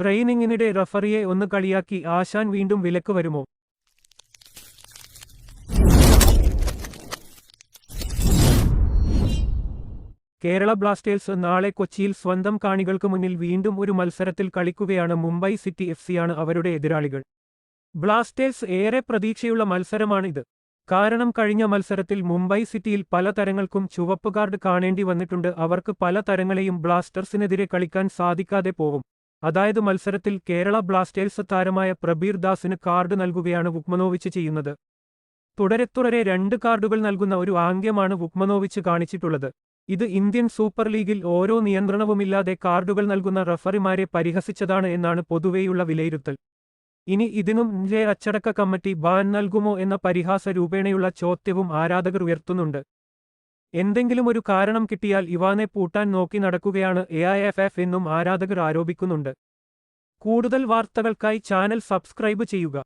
ട്രെയിനിങ്ങിനിടെ റഫറിയെ ഒന്ന് കളിയാക്കി ആശാൻ വീണ്ടും വിലക്ക് വരുമോ? കേരള ബ്ലാസ്റ്റേഴ്സ് നാളെ കൊച്ചിയിൽ സ്വന്തം കാണികൾക്ക് മുന്നിൽ വീണ്ടും ഒരു മത്സരത്തിൽ കളിക്കുകയാണ് മുംബൈ സിറ്റി എഫ് സിയാണ് അവരുടെ എതിരാളികൾ. ബ്ലാസ്റ്റേഴ്സ് ഏറെ പ്രതീക്ഷയുള്ള മത്സരമാണിത്. കാരണം കഴിഞ്ഞ മത്സരത്തിൽ മുംബൈ സിറ്റിയിൽ പല തരങ്ങൾക്കും ചുവപ്പ് കാർഡ് കാണേണ്ടി വന്നിട്ടുണ്ട്. അവർക്ക് പല തരങ്ങളെയും ബ്ലാസ്റ്റേഴ്സിനെതിരെ കളിക്കാൻ സാധിക്കാതെ പോകും. അതായത് മത്സരത്തിൽ കേരള ബ്ലാസ്റ്റേഴ്സ് താരമായ പ്രബീർ ദാസിന് കാർഡ് നൽകുകയാണ് വുക്മനോവിച്ച് ചെയ്യുന്നത്. തുടരെ തുടരെ രണ്ട് കാർഡുകൾ നൽകുന്ന ഒരു ആംഗ്യമാണ് വുക്മനോവിച്ച് കാണിച്ചിട്ടുള്ളത്. ഇത് ഇന്ത്യൻ സൂപ്പർ ലീഗിൽ ഓരോ നിയന്ത്രണവുമില്ലാതെ കാർഡുകൾ നൽകുന്ന റഫറിമാരെ പരിഹസിച്ചതാണ് എന്നാണ് പൊതുവെയുള്ള വിലയിരുത്തൽ. ഇനി ഇതിനും ജെ അച്ചടക്ക കമ്മിറ്റി ബാൻ നൽകുമോ എന്ന പരിഹാസ രൂപേണയുള്ള ചോദ്യവും ആരാധകർ ഉയർത്തുന്നുണ്ട്. എന്തെങ്കിലും ഒരു കാരണം കിട്ടിയാൽ ഇവാനെ പൂട്ടാൻ നോക്കി നടക്കുകയാണ് എ ഐ എഫ് എഫ് എന്നും ആരാധകർ ആരോപിക്കുന്നുണ്ട്. കൂടുതൽ വാർത്തകൾക്കായി ചാനൽ സബ്സ്ക്രൈബ് ചെയ്യുക.